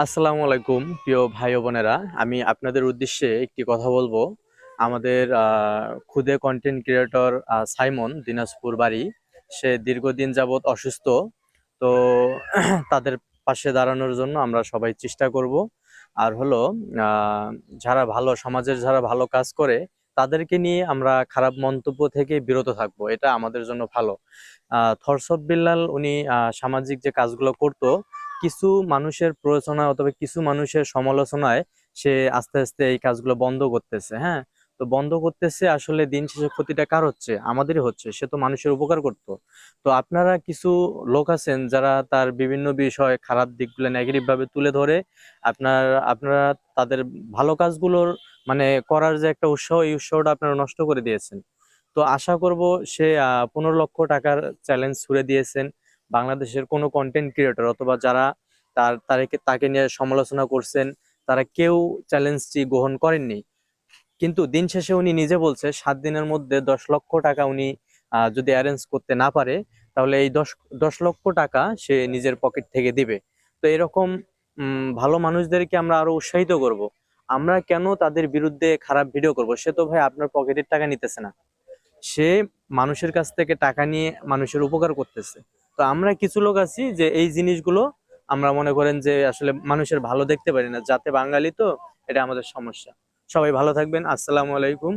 আসসালামু আলাইকুম, প্রিয় ভাই বোনেরা। আমি আপনাদের উদ্দেশ্যে একটি কথা বলব। আমাদের খুদে কন্টেন্ট ক্রিয়েটর সাইমন, দিনাজপুর বাড়ি, সে দীর্ঘদিন যাবৎ অসুস্থ। তো তাদের পাশে দাঁড়ানোর জন্য আমরা সবাই চেষ্টা করব। আর হলো যারা ভালো, সমাজের যারা ভালো কাজ করে, তাদেরকে নিয়ে আমরা খারাপ মন্তব্য থেকে বিরত থাকব। এটা আমাদের জন্য ভালো। থরসব বিল্লাল, উনি সামাজিক যে কাজগুলো করতো কিছু মানুষের প্ররোচনায় অথবা কিছু মানুষের সমালোচনায় সে আস্তে আস্তে এই কাজগুলো বন্ধ করতেছে হ্যাঁ? তো বন্ধ করতেছে আসলে দিন শেষে ক্ষতিটা কার হচ্ছে? আমাদেরই হচ্ছে, সে তো মানুষের উপকার করত। তো আপনারা কিছু লোক আছেন যারা তার বিভিন্ন বিষয়, খারাপ দিকগুলো নেগেটিভ ভাবে তুলে ধরে আপনার, আপনারা তাদের ভালো কাজগুলোর মানে করার যে একটা উৎসাহ, এই উৎসাহটা আপনারা নষ্ট করে দিয়েছেন। তো আশা করব সে পনেরো লক্ষ টাকার চ্যালেঞ্জ ছুড়ে দিয়েছেন। বাংলাদেশের কোনো কন্টেন্ট ক্রিয়েটর অথবা যারা তার তাকে তাকে নিয়ে সমালোচনা করছেন, তারা কেউ চ্যালেঞ্জটি গ্রহণ করেননি। কিন্তু দিন শেষে উনি নিজে বলছে, সাত দিনের মধ্যে দশ লক্ষ টাকা উনি যদি অ্যারেঞ্জ করতে না পারে, তাহলে এই দশ দশ লক্ষ টাকা সে নিজের পকেট থেকে দিবে। তো এরকম ভালো মানুষদেরকে আমরা আরও উৎসাহিত করব। আমরা কেন তাদের বিরুদ্ধে খারাপ ভিডিও করব? সে তো ভাই আপনার পকেটের টাকা নিতেছে না। সে মানুষের কাছ থেকে টাকা নিয়ে মানুষের উপকার করতেছে। তো আমরা কিছু লোক আছি যে এই জিনিসগুলো আমরা মনে করেন যে আসলে মানুষের ভালো দেখতে পারি না। যাতে বাঙালি তো এটা আমাদের সমস্যা। সবাই ভালো থাকবেন। আসসালামু আলাইকুম।